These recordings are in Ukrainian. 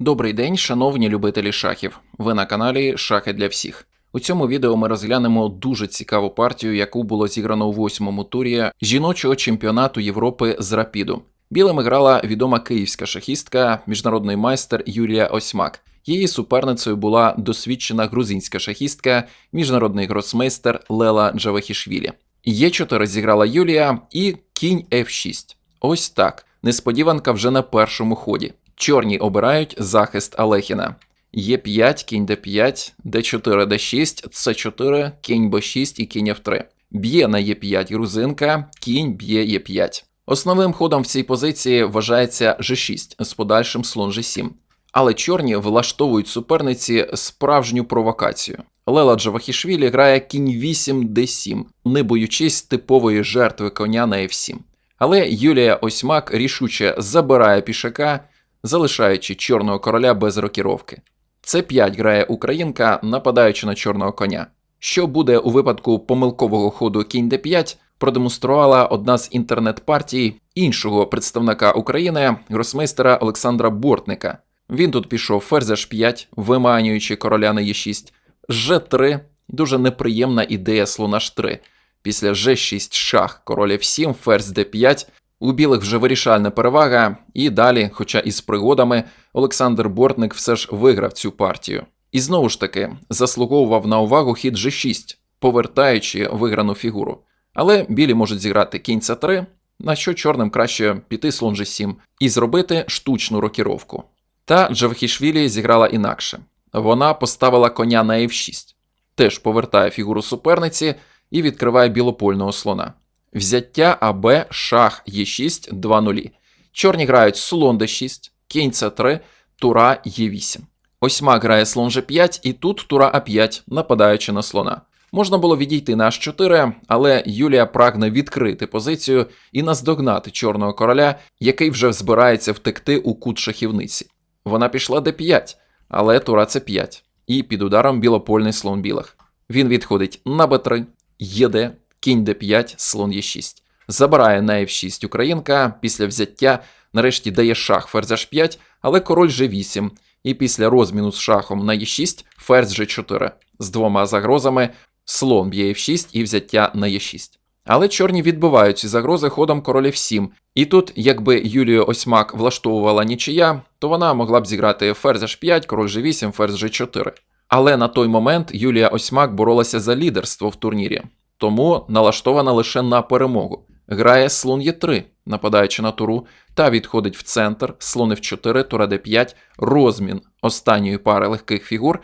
Добрий день, шановні любителі шахів. Ви на каналі Шахи для всіх. У цьому відео ми розглянемо дуже цікаву партію, яку було зіграно у восьмому турі жіночого чемпіонату Європи з рапіду. Білими грала відома київська шахістка, міжнародний майстер Юлія Осьмак. Її суперницею була досвідчена грузинська шахістка, міжнародний гросмейстер Лела Джавахішвілі. Є4 зіграла Юлія і кінь F6. Ось так. Несподіванка вже на першому ході. Чорні обирають захист Алехіна. Є5, кінь d5, d4, d6, c4, кінь b6 і кінь f3. Б'є на Е5 грузинка, кінь б'є Е5. Основним ходом в цій позиції вважається g6 з подальшим слон g7. Але чорні влаштовують суперниці справжню провокацію. Лела Джавахішвілі грає кінь 8 d7, не боючись типової жертви коня на f7. Але Юлія Осьмак рішуче забирає пішака, залишаючи чорного короля без рокіровки. Це5 грає українка, нападаючи на чорного коня. Що буде у випадку помилкового ходу кінь d5, продемонструвала одна з інтернет-партій іншого представника України, гросмейстера Олександра Бортника. Він тут пішов ферзь h5, виманюючи короля на e6, g3, дуже неприємна ідея слона h3. Після g6 шах, король f7, ферзь d5, у білих вже вирішальна перевага, і далі, хоча і з пригодами, Олександр Бортник все ж виграв цю партію. І знову ж таки заслуговував на увагу хід g6, повертаючи виграну фігуру. Але білі можуть зіграти кінь c3, на що чорним краще піти слон g7 і зробити штучну рокіровку. Та Джавхішвілі зіграла інакше. Вона поставила коня на f6, теж повертає фігуру суперниці і відкриває білопольного слона. Взяття АБ, шах Е6, 2-0. Чорні грають слон d6, кінь c3, тура Е8. Осьма грає слон g5 і тут тура А5, нападаючи на слона. Можна було відійти на H4, але Юлія прагне відкрити позицію і наздогнати чорного короля, який вже збирається втекти у кут шахівниці. Вона пішла d5, але тура c5, і під ударом білопольний слон білих. Він відходить на b3, єд, кінь d5, слон e6. Забирає на f6 українка, після взяття нарешті дає шах ферзь h5, але король g8, і після розміну з шахом на e6 ферзь g4 з двома загрозами слон б'є f6 і взяття на e6. Але чорні відбивають ці загрози ходом король f7. І тут, якби Юлію Осьмак влаштовувала нічия, то вона могла б зіграти ферзь h5, король g8, ферзь g4. Але на той момент Юлія Осьмак боролася за лідерство в турнірі, тому налаштована лише на перемогу. Грає слон Е3, нападаючи на туру, та відходить в центр, слон F4, тура d5, розмін останньої пари легких фігур,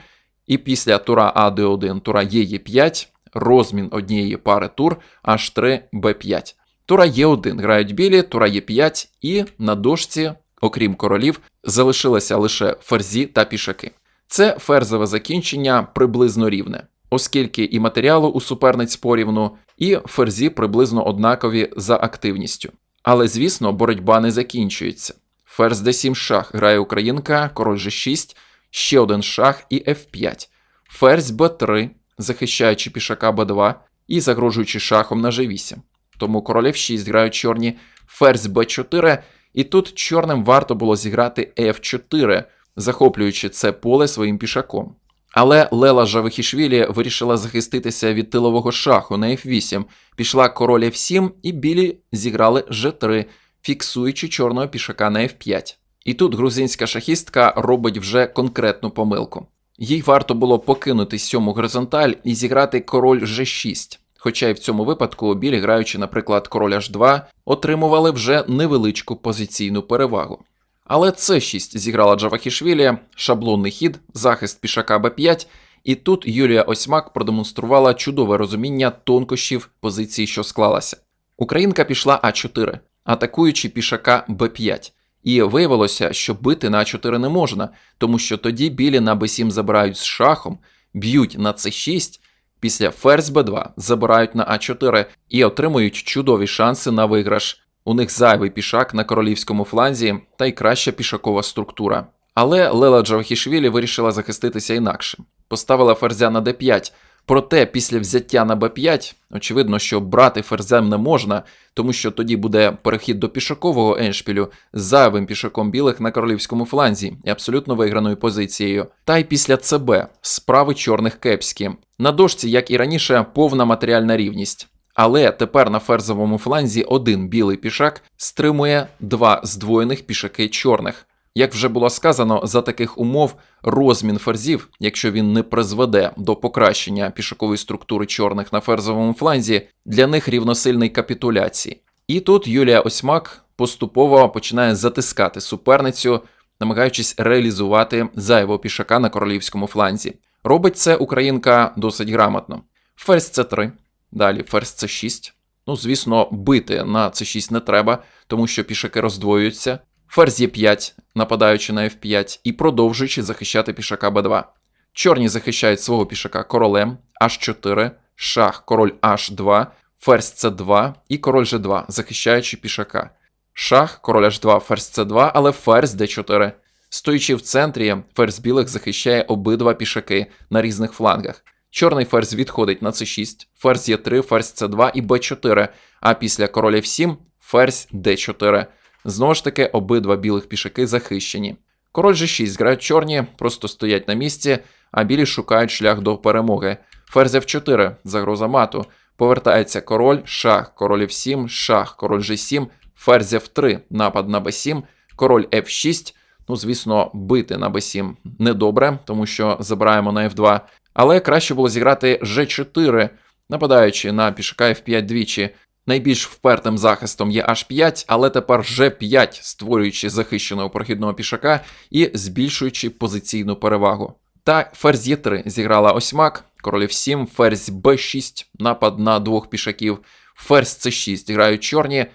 і після тура А d1, тура Е5, розмін однієї пари тур H3, B5. Тура Е1 грають білі, тура Е5, і на дошці, окрім королів, залишилися лише ферзі та пішаки. Це ферзове закінчення приблизно рівне, оскільки і матеріалу у суперниць порівну, і ферзі приблизно однакові за активністю. Але, звісно, боротьба не закінчується. Ферзь d7 шах грає українка, король g6, ще один шах і f5. Ферзь b3, захищаючи пішака b2 і загрожуючи шахом на g8. Тому король f6 грають чорні, ферзь b4, і тут чорним варто було зіграти f4, захоплюючи це поле своїм пішаком. Але Лела Жавихішвілі вирішила захиститися від тилового шаху на f8, пішла король f7 і білі зіграли g3, фіксуючи чорного пішака на f5. І тут грузинська шахістка робить вже конкретну помилку. Їй варто було покинути сьому горизонталь і зіграти король g6. Хоча й в цьому випадку білі, граючи, наприклад, король h2, отримували вже невеличку позиційну перевагу. Але С6 зіграла Джавахішвілі, шаблонний хід, захист пішака Б5, і тут Юлія Осьмак продемонструвала чудове розуміння тонкощів позиції, що склалася. Українка пішла А4, атакуючи пішака Б5. І виявилося, що бити на А4 не можна, тому що тоді білі на Б7 забирають з шахом, б'ють на С6, після ферзь Б2 забирають на А4 і отримують чудові шанси на виграш. У них зайвий пішак на королівському фланзі та й краща пішакова структура. Але Лела Джавахішвілі вирішила захиститися інакше. Поставила ферзя на d5, Проте після взяття на Б5, очевидно, що брати ферзем не можна, тому що тоді буде перехід до пішакового еншпілю з зайвим пішаком білих на королівському фланзі і абсолютно виграною позицією. Та й після ЦБ справи чорних кепські. На дошці, як і раніше, повна матеріальна рівність. Але тепер на ферзовому фланзі один білий пішак стримує два здвоєних пішаки чорних. Як вже було сказано, за таких умов розмін ферзів, якщо він не призведе до покращення пішакової структури чорних на ферзовому фланзі, для них рівносильний капітуляції. І тут Юлія Осьмак поступово починає затискати суперницю, намагаючись реалізувати зайвого пішака на королівському фланзі. Робить це українка досить грамотно. Ферзь С3, далі ферзь С6. Ну, звісно, бити на С6 не треба, тому що пішаки роздвоюються. Ферзь Е5, нападаючи на F5 і продовжуючи захищати пішака Б2. Чорні захищають свого пішака королем, H4, шах, король H2, ферзь С2 і король G2, захищаючи пішака. Шах, король H2, ферзь С2, але ферзь D4. Стоячи в центрі, ферзь білих захищає обидва пішаки на різних флангах. Чорний ферзь відходить на С6, ферзь Е3, ферзь С2 і Б4, а після короля F7 ферзь Д4. Знову ж таки, обидва білих пішаки захищені. Король G6 грають чорні, просто стоять на місці, а білі шукають шлях до перемоги. Ферзь F4, загроза мату. Повертається король, шах, король F7, шах, король G7, ферзь F3, напад на B7, король F6. Ну, звісно, бити на B7 недобре, тому що забираємо на F2. Але краще було зіграти G4, нападаючи на пішака F5 двічі. Найбільш впертим захистом є H5, але тепер G5, створюючи захищеного прохідного пішака і збільшуючи позиційну перевагу. Та ферзь Е3 зіграла осьмак, король F7, ферзь B6, напад на двох пішаків, ферзь C6 грають чорні.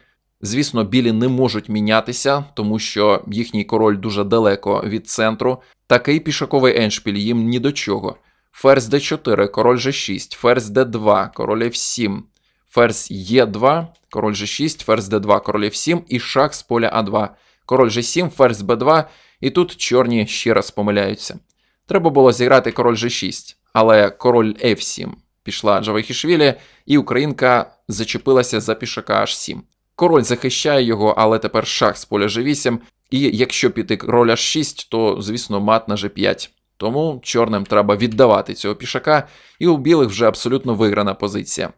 Звісно, білі не можуть мінятися, тому що їхній король дуже далеко від центру. Такий пішаковий еншпіль їм ні до чого. Ферзь d4, король g6, ферзь d2, король f7, ферзь e2, король g6, ферзь d2, король f7 і шах з поля а2, король g7, ферзь b2, і тут чорні ще раз помиляються. Треба було зіграти король g6, але король f7 пішла Джавахішвілі, і українка зачепилася за пішака h7. Король захищає його, але тепер шах з поля g8, і якщо піти король h6, то, звісно, мат на g5. Тому чорним треба віддавати цього пішака, і у білих вже абсолютно виграна позиція.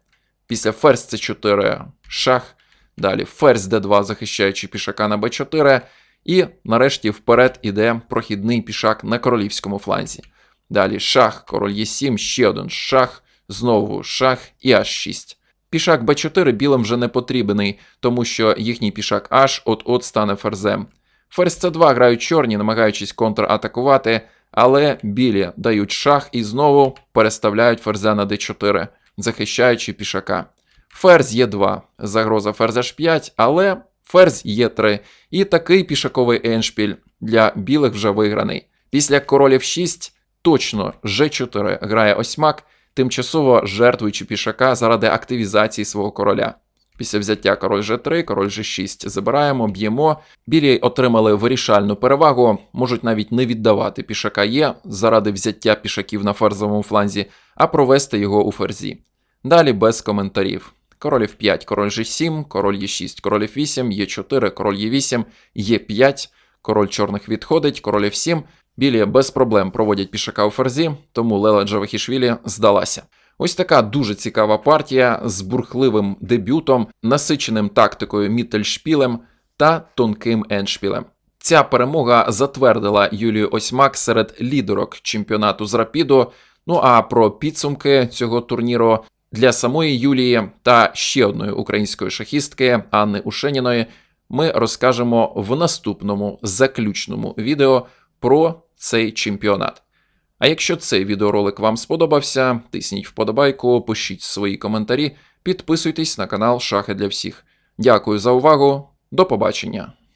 Після ферзь c4 шах, далі ферзь d2, захищаючи пішака на b4, і нарешті вперед іде прохідний пішак на королівському фланзі. Далі шах, король Е7, ще один шах, знову шах і H6. Пішак b4 білим вже не потрібний, тому що їхній пішак H от-от стане ферзем. Ферзь c2 грають чорні, намагаючись контратакувати, але білі дають шах і знову переставляють ферзя на d4, захищаючи пішака. Ферзь Е2, загроза ферзь H5, але ферзь Е3. І такий пішаковий еншпіль для білих вже виграний. Після королів 6 точно G4 грає осьмак, тимчасово жертвуючи пішака заради активізації свого короля. Після взяття король G3, король G6 забираємо, б'ємо. Білі отримали вирішальну перевагу, можуть навіть не віддавати пішака Є заради взяття пішаків на ферзовому фланзі, а провести його у ферзі. Далі без коментарів. Король F5, король G7, король Е6, король F8, Е4, король Е8, Е5, король чорних відходить, король F7. Білі без проблем проводять пішака у ферзі, тому Лела Джавахішвілі здалася. Ось така дуже цікава партія з бурхливим дебютом, насиченим тактикою Міттельшпілем та тонким еншпілем. Ця перемога затвердила Юлію Осьмак серед лідерок чемпіонату з Рапіду. Ну а про підсумки цього турніру для самої Юлії та ще одної української шахістки Анни Ушеніної ми розкажемо в наступному заключному відео про цей чемпіонат. А якщо цей відеоролик вам сподобався, тисніть вподобайку, пишіть свої коментарі, підписуйтесь на канал Шахи для всіх. Дякую за увагу, до побачення!